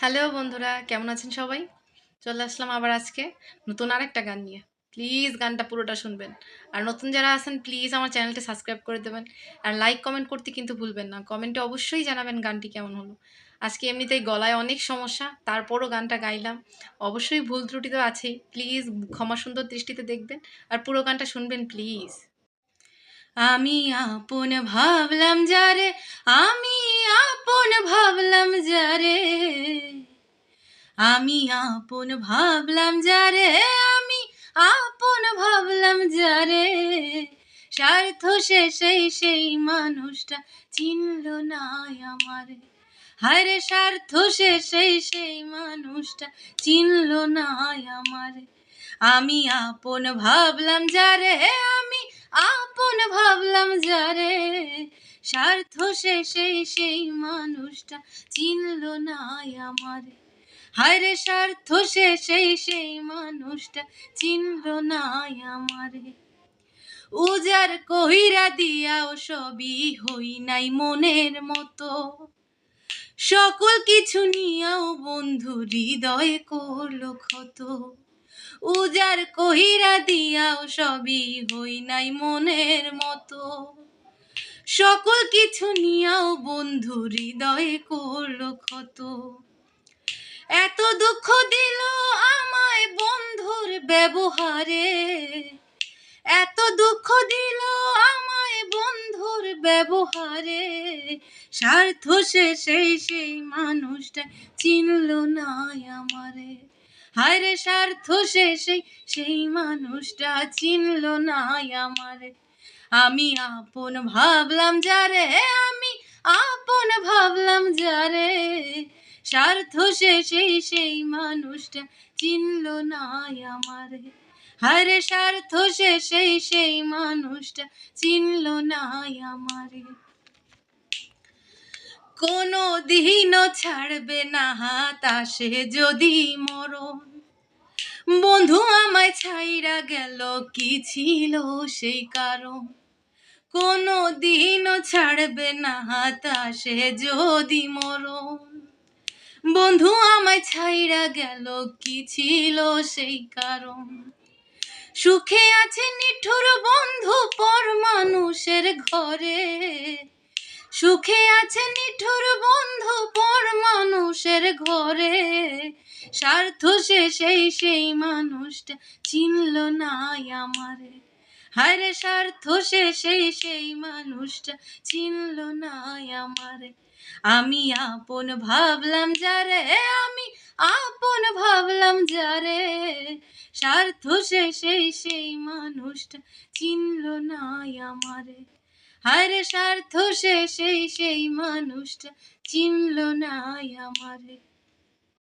Hello বন্ধুরা, কেমন আছেন সবাই? চলে আসলাম আবার আজকে নতুন আর একটা গান নিয়ে। প্লিজ গানটা পুরোটা শুনবেন। আর নতুন যারা আছেন, প্লিজ আমার চ্যানেলটা সাবস্ক্রাইব করে দেবেন। আর লাইক, কমেন্ট করতে কিন্তু ভুলবেন না। কমেন্টে অবশ্যই জানাবেন গানটি কেমন হলো। আজকে এমনিতেই গলায় অনেক সমস্যা, তারপরও গানটা গাইলাম। অবশ্যই ভুল ত্রুটি তো আছেই। প্লিজ ক্ষমা সুন্দর দৃষ্টিতে দেখবেন। আর পুরো গানটা শুনবেন, প্লিজ। আমি আপন ভাবলাম যারে, আমি আপন ভাবলাম যারে। আমি আপন ভাবলাম যারে, আমি আপন ভাবলাম যারে। স্বার্থ শেষেই সেই মানুষটা চিনল না আমারে। হায়রে, স্বার্থ শেষেই সেই মানুষটা চিনল না আমারে। আমি আপন ভাবলাম যারে, আমি আপন ভাবলাম যারে স্বার্থ শেষে সেই মানুষটা চিনল না আমারে। হায়রে, স্বার্থ শেষে সেই মানুষটা চিনল না আমারে। উজার কহিরা দিয়াও সবই হই নাই মনের মতো। সকল কিছু নিয়াও বন্ধু হৃদয় করল ক্ষত। উজার কহিরা দিয়াও সবই হই নাই মনের মতো। সকল কিছু নিয়াও বন্ধু হৃদয় করল ক্ষত। এত দুঃখ দিল আমায় বন্ধুর ব্যবহারে। এত দুঃখ দিল আমায় বন্ধুর ব্যবহারে। স্বার্থ শেষেই সেই মানুষটা চিনল না আমারে। হায়রে স্বার্থ শেষেই সেই মানুষটা চিনল না আমারে। আমি আপন ভাবলাম, যারে? আমি আপন ভাবলাম, যারে? স্বার্থ শেষেই সেই মানুষটা চিনল না আমারে। হারে স্বার্থ শেষেই সেই মানুষটা চিনল না আমারে। কোনো দিনও ছাড়বে না হাত আসে যদি মরণ। বন্ধু আমায় ছাইরা গেল, কি ছিল সেই কারণ? কোনো দিনও ছাড়বে না হাত আসে যদি মরণ। বন্ধু আমায় ছাইরা গেল, কি ছিল সেই কারণ? সুখে আছে নিঠুর বন্ধু পর মানুষের ঘরে। সুখে আছে নিঠুর বন্ধু পর মানুষের ঘরে। স্বার্থ সে সেই সেই মানুষটা চিনল না আমারে। হায়রে, স্বার্থ সে সেই সেই মানুষটা চিনল না আমারে। আমি আপন ভাবলাম যারে আমি আপন ভাবলাম যারে স্বার্থ সে সেই সেই মানুষটা চিনল না আমারে। হায়রে স্বার্থ সে সেই মানুষটা চিনল না আমারে।